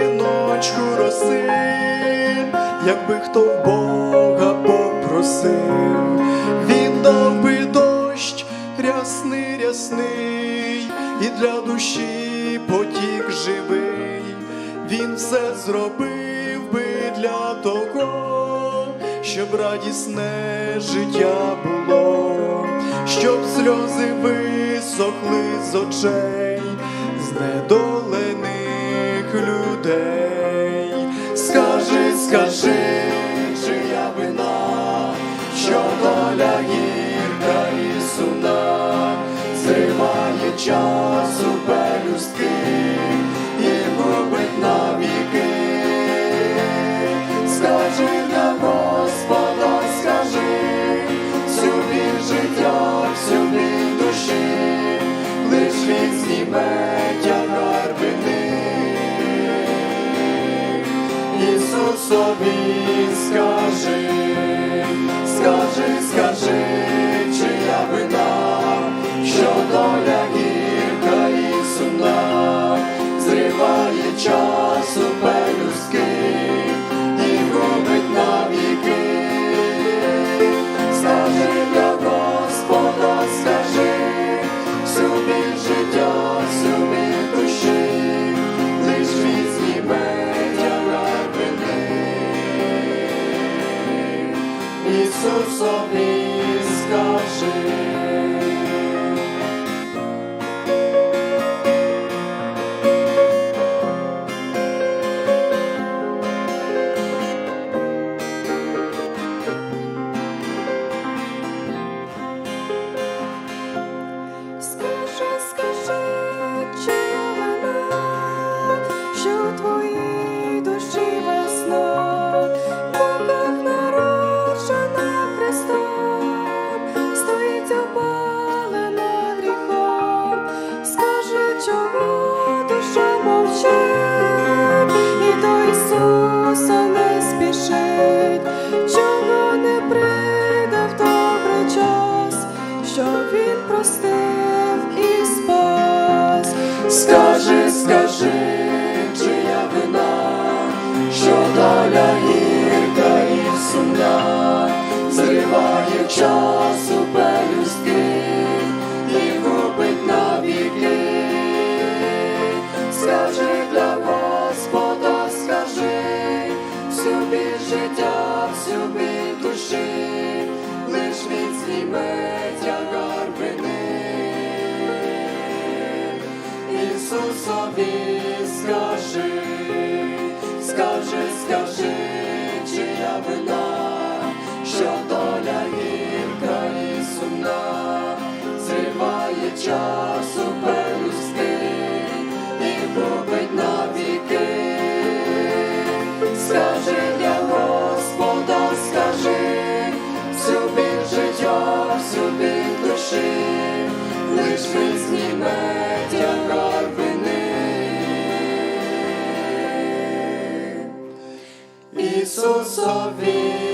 синочку роси, якби хто в Бога попросив, він дав би дощ рясний, рясний, і для душі потік живий, він все зробив би для того, щоб радісне життя було, щоб сльози висохли з очей знедолених людей. Скажи, скажи, чия вина, що доля гірка і сумна, зриває часу пелюстки Ісусові скажи, скажи, скажи, Ісусові скажи. Що Він простив Ісусові скажи, скажи, скажи, чия вина, що доля гірка і сумна, зриває часу пелюстки і губить навіки. Скажи для Господа, скажи, всю біль життя, всю біль isso só vem.